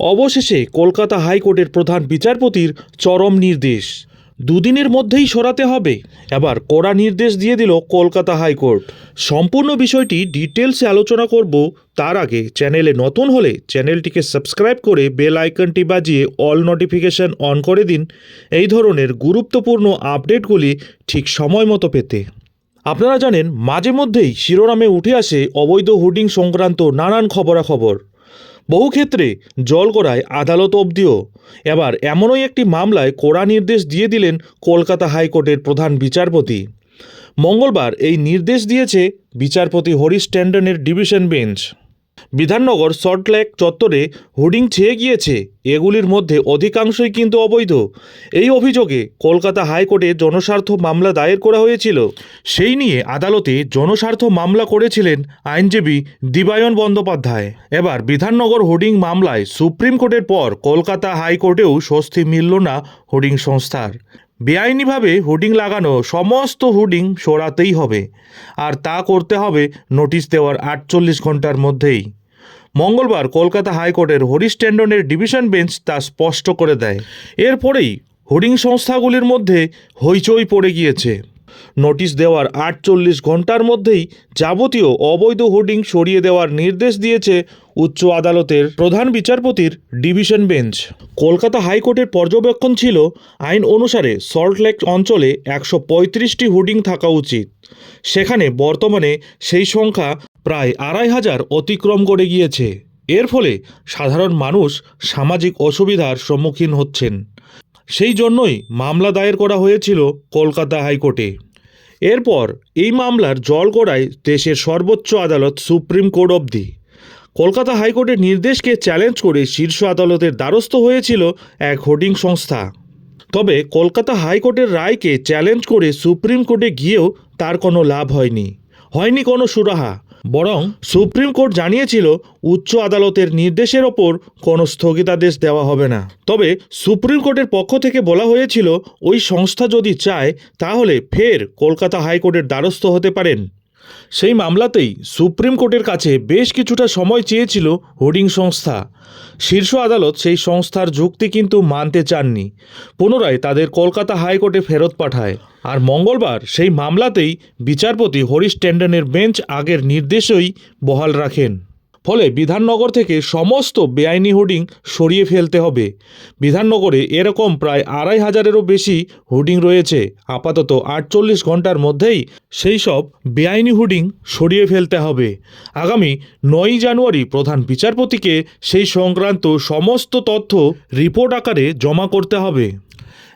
অবশেষে কলকাতা হাইকোর্টের প্রধান বিচারপতির চরম নির্দেশ। দুদিনের মধ্যেই সরাতে হবে। এবার কড়া নির্দেশ দিয়ে দিল কলকাতা হাইকোর্ট। সম্পূর্ণ বিষয়টি ডিটেলসে আলোচনা করব। তার আগে চ্যানেলে নতুন হলে চ্যানেলটিকে সাবস্ক্রাইব করে বেল আইকনটি বাজিয়ে অল নোটিফিকেশন অন করে দিন। এই ধরনের গুরুত্বপূর্ণ আপডেটগুলি ঠিক সময় মতো পেতে। আপনারা জানেন, মাঝে মধ্যেই শিরোনামে উঠে আসে অবৈধ হোর্ডিং সংক্রান্ত নানান খবরাখবর। বহু ক্ষেত্রে জল গড়ায় আদালত অবধিও। এবার এমনই একটি মামলায় কড়া নির্দেশ দিয়ে দিলেন কলকাতা হাইকোর্টের প্রধান বিচারপতি। মঙ্গলবার এই নির্দেশ দিয়েছে বিচারপতি Harish ট্যান্ডনের division bench. Bidhannagar Salt Lake চত্বরে হোর্ডিং ছেয়ে গিয়েছে। এগুলির মধ্যে অধিকাংশই কিন্তু অবৈধ। এই অভিযোগে কলকাতা হাইকোর্টে জনস্বার্থ মামলা দায়ের করা হয়েছিল। সেই নিয়ে আদালতে জনস্বার্থ মামলা করেছিলেন আইনজীবী দিবায়ন বন্দ্যোপাধ্যায়। এবার বিধাননগর হোর্ডিং মামলায় সুপ্রিম কোর্টের পর কলকাতা হাইকোর্টেও স্বস্তি মিলল না হোর্ডিং সংস্থার। বেআইনিভাবে হোর্ডিং লাগানো সমস্ত হোর্ডিং সরাতেই হবে। আর তা করতে হবে নোটিশ দেওয়ার আটচল্লিশ ঘণ্টার মধ্যেই। মঙ্গলবার কলকাতা হাইকোর্টের হরিশ ট্যান্ডনের ডিভিশন বেঞ্চ তা স্পষ্ট করে দেয়। এরপরেই হোর্ডিং সংস্থাগুলির মধ্যে হইচই পড়ে গিয়েছে। নোটিশ দেওয়ার আটচল্লিশ ঘণ্টার মধ্যেই যাবতীয় অবৈধ হোর্ডিং সরিয়ে দেওয়ার নির্দেশ দিয়েছে উচ্চ আদালতের প্রধান বিচারপতির ডিভিশন বেঞ্চ। কলকাতা হাইকোর্টের পর্যবেক্ষণ ছিল, আইন অনুসারে সল্টলেক অঞ্চলে একশো পঁয়ত্রিশটি হোর্ডিং থাকা উচিত। সেখানে বর্তমানে সেই সংখ্যা প্রায় আড়াই হাজার অতিক্রম করে গিয়েছে। এর ফলে সাধারণ মানুষ সামাজিক অসুবিধার সম্মুখীন হচ্ছেন। সেই জন্যই মামলা দায়ের করা হয়েছিল কলকাতা হাইকোর্টে। এরপর এই মামলার জল গড়ায় দেশের সর্বোচ্চ আদালত সুপ্রিম কোর্ট অবধি। কলকাতা হাইকোর্টের নির্দেশকে চ্যালেঞ্জ করে শীর্ষ আদালতের দ্বারস্থ হয়েছিল এক হোর্ডিং সংস্থা। তবে কলকাতা হাইকোর্টের রায়কে চ্যালেঞ্জ করে সুপ্রিম কোর্টে গিয়েও তার কোনো লাভ হয়নি। হয়নি কোনো সুরাহা। বরং সুপ্রিম কোর্ট জানিয়েছিল উচ্চ আদালতের নির্দেশের ওপর কোনো স্থগিতাদেশ দেওয়া হবে না। তবে সুপ্রিম কোর্টের পক্ষ থেকে বলা হয়েছিল, ওই সংস্থা যদি চায়, তাহলে ফের কলকাতা হাইকোর্টের দ্বারস্থ হতে পারেন। সেই মামলাতেই সুপ্রিম কোর্টের কাছে বেশ কিছুটা সময় চেয়েছিল হোর্ডিং সংস্থা। শীর্ষ আদালত সেই সংস্থার যুক্তি কিন্তু মানতে চাননি। পুনরায় তাদের কলকাতা হাইকোর্টে ফেরত পাঠায়। আর মঙ্গলবার সেই মামলাতেই বিচারপতি হরিশ ট্যান্ডনের বেঞ্চ আগের নির্দেশই বহাল রাখেন। ফলে বিধাননগর থেকে সমস্ত বেআইনি হোর্ডিং সরিয়ে ফেলতে হবে। বিধাননগরে এরকম প্রায় আড়াই হাজারেরও বেশি হোর্ডিং রয়েছে। আপাতত আটচল্লিশ ঘণ্টার মধ্যেই সেই সব বেআইনি হোর্ডিং সরিয়ে ফেলতে হবে। আগামী নয়ই জানুয়ারি প্রধান বিচারপতিকে সেই সংক্রান্ত সমস্ত তথ্য রিপোর্ট আকারে জমা করতে হবে।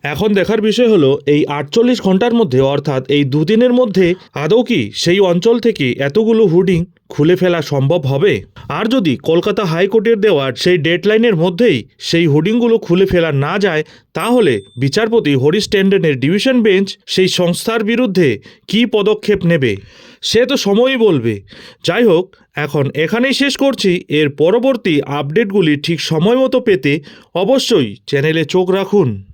এখন দেখার বিষয় হলো, এই আটচল্লিশ ঘণ্টার মধ্যে, অর্থাৎ এই দুদিনের মধ্যে, আদৌ কি সেই অঞ্চল থেকে এতগুলো হুডিং খুলে ফেলা সম্ভব হবে? আর যদি কলকাতা হাইকোর্টের দেওয়ার সেই ডেডলাইনের মধ্যেই সেই হোর্ডিংগুলো খুলে ফেলা না যায়, তাহলে বিচারপতি হরিশ ট্যান্ডনের ডিভিশন বেঞ্চ সেই সংস্থার বিরুদ্ধে কী পদক্ষেপ নেবে? সে তো সময়ই বলবে। যাই হোক, এখন এখানেই শেষ করছি। এর পরবর্তী আপডেটগুলি ঠিক সময় মতো পেতে অবশ্যই চ্যানেলে চোখ রাখুন।